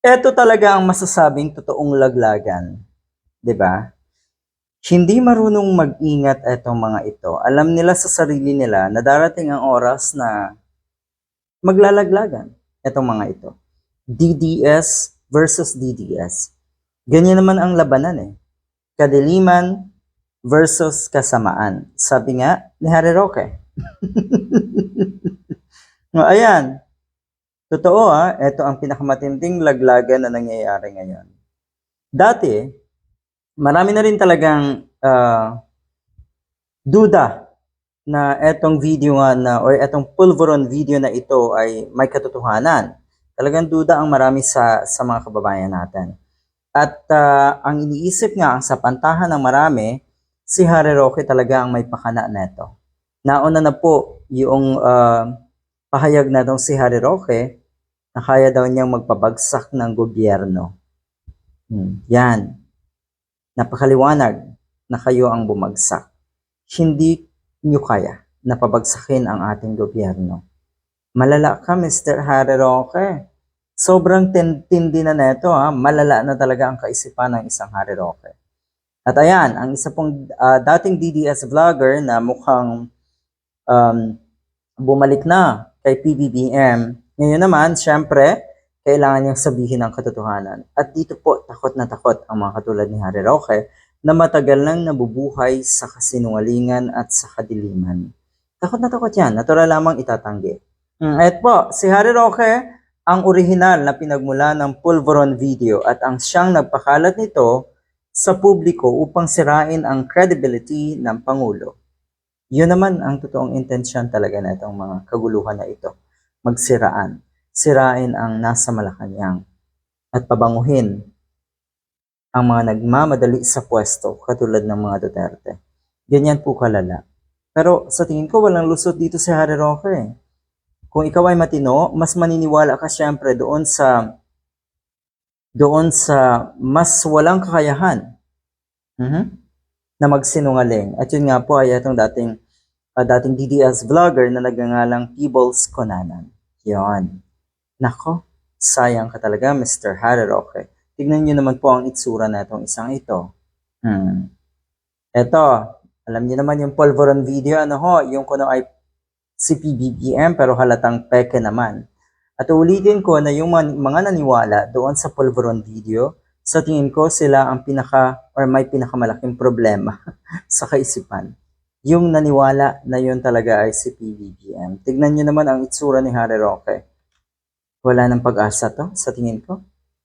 Ito talaga ang masasabing totoong laglagan. 'Di ba? Hindi marunong mag-ingat itong mga ito. Alam nila sa sarili nila na darating ang oras na maglalaglagan itong mga ito. DDS versus DDS. Ganyan naman ang labanan eh. Kadiliman versus kasamaan. Sabi nga ni Harry Roque. No, ayan. Totoo ah, ito ang pinakamatinding laglagan na nangyayari ngayon. Dati, marami na rin talagang ah, duda na etong video nga na or etong pulveron video na ito ay may katotohanan. Talagang duda ang marami sa sa mga kababayan natin. At ah, ang iniisip nga ang sapantahan ng marami, si Harry Roque talaga ang may pakana neto. Nauna na po yung ah, pahayag na daw si Harry Roque na kaya daw niyang magpabagsak ng gobyerno. Hmm, yan. Napakaliwanag na kayo ang bumagsak. Hindi niyo kaya na pabagsakin ang ating gobyerno. Malala ka, Mr. Harry Roque. Sobrang tin- tindi na neto, ha? malala na talaga ang kaisipan ng isang Harry Roque. At ayan, ang isa pong ah, dating DDS vlogger na mukhang um, bumalik na kay PBBM. Ngayon naman, syempre, kailangan niyang sabihin ang katotohanan. At dito po, takot na takot ang mga katulad ni Harry Roque na matagal nang nabubuhay sa kasinungalingan at sa kadiliman. Takot na takot yan. Natural lamang itatanggi. Mm, et po, si Harry Roque, ang orihinal na pinagmula ng Pulveron video at ang siyang nagpakalat nito sa publiko upang sirain ang credibility ng Pangulo. Yun naman ang totoong intensyon talaga na itong mga kaguluhan na ito. Magsiraan. Sirain ang nasa Malacanang at pabanguhin ang mga nagmamadali sa pwesto katulad ng mga Duterte. Ganyan po kalala. Pero sa tingin ko walang lusot dito si Harry Roque. Kung ikaw ay matino, mas maniniwala ka syempre doon sa doon sa mas walang kakayahan Mhm. na magsinungaling. At yun nga po ay itong dating ah, dating DDS vlogger na nagngangalang Peebles Conanan. Yon. Nako, sayang ka talaga Mr. Harry Roque. Tignan nyo naman po ang itsura na itong isang ito. Hmm. Eto, alam niyo naman yung Polvoron video, ano ho, yung kuno ay si PBBM pero halatang peke naman. At ulitin ko na yung mga naniwala doon sa Polvoron video, sa tingin ko sila ang pinaka or may pinakamalaking problema sa kaisipan. Yung naniwala na yun talaga ay si PBBM. Tignan nyo naman ang itsura ni Harry Roque. Wala ng pag-asa to, sa tingin ko.